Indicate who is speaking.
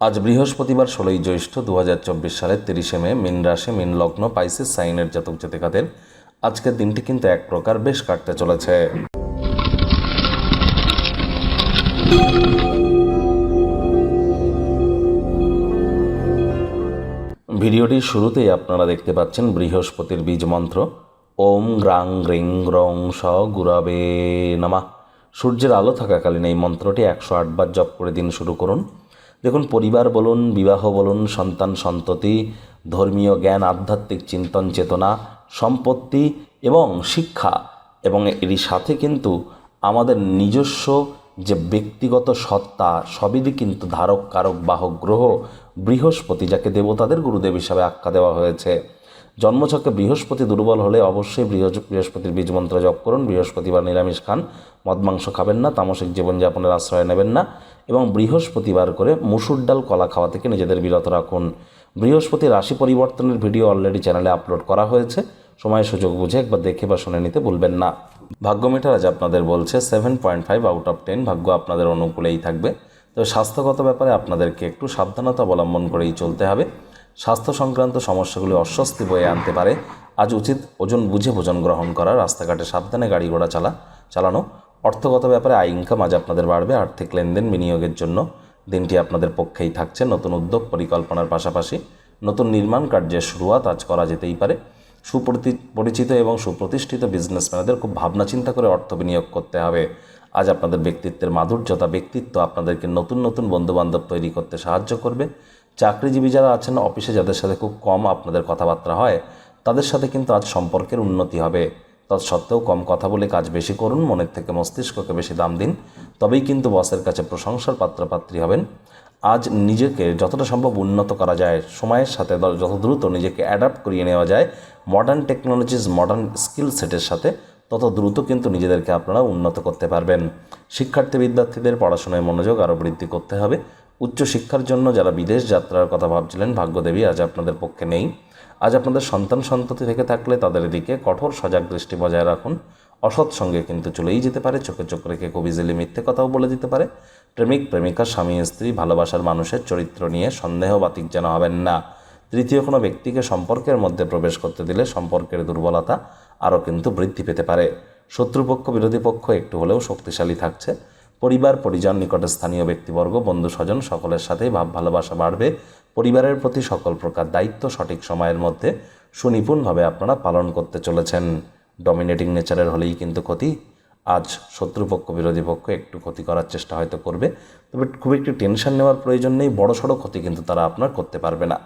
Speaker 1: আজ বৃহস্পতিবার ষোলোই জ্যৈষ্ঠ দু হাজার চব্বিশ সালের তিরিশে মে, মিন রাশি, মিন লগ্ন, পাইসিস, সাইনের জাতক জাতিকাদের আজকের দিনটি কিন্তু এক প্রকার বেশ কাটতে চলেছে। ভিডিওটির শুরুতেই আপনারা দেখতে পাচ্ছেন বৃহস্পতির বীজ মন্ত্র, ওম গ্রাং গ্রিং গ্রং স গুরাবে নামা। সূর্যের আলো থাকাকালীন এই মন্ত্রটি একশো আটবার জপ করে দিন শুরু করুন। দেখুন, পরিবার বলুন, বিবাহ বলুন, সন্তান সন্ততি, ধর্মীয় জ্ঞান, আধ্যাত্মিক চিন্তন চেতনা, সম্পত্তি এবং শিক্ষা। এবং এরই সাথে কিন্তু আমাদের নিজস্ব যে ব্যক্তিগত সত্তা সবই কিন্তু ধারক, কারক, বাহক, গ্রহ, বৃহস্পতি, যাকে দেবতাদের গুরুদেব হিসাবে আখ্যা দেওয়া হয়েছে। জন্মছকে বৃহস্পতি দুর্বল হলে অবশ্যই বৃহস্প- বৃহস্পতির বীজ মন্ত্র জপ করুন। বৃহস্পতিবার নিরামিষ খান। মদ মাংস খাবেন না, তামসিক জীবনযাপনের আশ্রয় নেবেন না এবং বৃহস্পতিবার করে মুসুর ডাল, কলা খাওয়া থেকে নিজেদের বিরত রাখুন। বৃহস্পতি রাশি পরিবর্তনের ভিডিও অলরেডি চ্যানেলে আপলোড করা হয়েছে। সময় সুযোগ বুঝে একবার দেখে বা শুনে নিতে ভুলবেন না। ভাগ্য মিটার আজ আপনাদের বলছে seven point five out of ten ভাগ্য আপনাদের অনুকূলেই থাকবে। তবে স্বাস্থ্যগত ব্যাপারে আপনাদেরকে একটু সাবধানতা অবলম্বন করেই চলতে হবে। স্বাস্থ্য সংক্রান্ত সমস্যাগুলি অস্বস্তি বয়ে আনতে পারে। আজ উচিত ওজন বুঝে ভোজন গ্রহণ করা। রাস্তাঘাটে সাবধানে গাড়ি ঘোড়া চালা, চালানো। অর্থগত ব্যাপারে আয় ইনকাম আজ আপনাদের বাড়বে। আর্থিক লেনদেন বিনিয়োগের জন্য দিনটি আপনাদের পক্ষেই থাকছে। নতুন উদ্যোগ পরিকল্পনার পাশাপাশি নতুন নির্মাণ কার্যের শুরুয়াত আজ করা যেতেই পারে। সুপরিতি পরিচিত এবং সুপ্রতিষ্ঠিত বিজনেসম্যানদের খুব ভাবনা চিন্তা করে অর্থ বিনিয়োগ করতে হবে। আজ আপনাদের ব্যক্তিত্বের মাধুর্যতা, ব্যক্তিত্ব আপনাদেরকে নতুন নতুন বন্ধুবান্ধব তৈরি করতে সাহায্য করবে। চাকরিজীবী যারা আছেন অফিসে যাদের সাথে খুব কম আপনাদের কথাবার্তা হয়, তাদের সাথে কিন্তু আজ সম্পর্কের উন্নতি হবে। তৎসত্ত্বেও কম কথা বলে কাজ বেশি করুন, মনের থেকে মস্তিষ্ককে বেশি দাম দিন। তবেই কিন্তু বসের কাছে প্রশংসার পাত্রপাত্রী হবেন। আজ নিজেকে যতটা সম্ভব উন্নত করা যায়, সময়ের সাথে যত দ্রুত নিজেকে অ্যাডাপ্ট করিয়ে নেওয়া যায় মডার্ন টেকনোলজিস মডার্ন স্কিল সেটের সাথে তত দ্রুত কিন্তু নিজেদেরকে আপনারা উন্নত করতে পারবেন। শিক্ষার্থী বিদ্যার্থীদের পড়াশোনায় মনোযোগ আরও বৃদ্ধি করতে হবে। উচ্চশিক্ষার জন্য যারা বিদেশ যাত্রার কথা ভাবছিলেন, ভাগ্যদেবী আজ আপনাদের পক্ষে নেই। আজ আপনাদের সন্তান সন্ততি থেকে থাকলে তাদের দিকে কঠোর সজাগ দৃষ্টি বজায় রাখুন। অসৎ সঙ্গে কিন্তু চলেই যেতে পারে, চোখে চোখ রেখে খুব ইজিলি মিথ্যে কথাও বলে দিতে পারে। প্রেমিক, প্রেমিকা, স্বামী, স্ত্রী, ভালোবাসার মানুষের চরিত্র নিয়ে সন্দেহ বাতিক যেন হবেন না। তৃতীয় কোনো ব্যক্তিকে সম্পর্কের মধ্যে প্রবেশ করতে দিলে সম্পর্কের দুর্বলতা আরও কিন্তু বৃদ্ধি পেতে পারে। শত্রুপক্ষ, বিরোধী পক্ষ একটু হলেও শক্তিশালী থাকছে। পরিবার, পরিজন, নিকটে স্থানীয় ব্যক্তিবর্গ, বন্ধু, স্বজন, সকলের সাথেই ভাব, ভালোবাসা বাড়বে। পরিবারের প্রতি সকল প্রকার দায়িত্ব সঠিক সময়ের মধ্যে সুনিপুণভাবে আপনারা পালন করতে চলেছেন। ডমিনেটিং নেচারের হলেই কিন্তু ক্ষতি। আজ শত্রুপক্ষ, বিরোধী পক্ষ একটু ক্ষতি করার চেষ্টা হয়তো করবে, তবে খুব একটি টেনশন নেওয়ার প্রয়োজন নেই বড় সড়ো ক্ষতি কিন্তু তারা আপনার করতে পারবে না।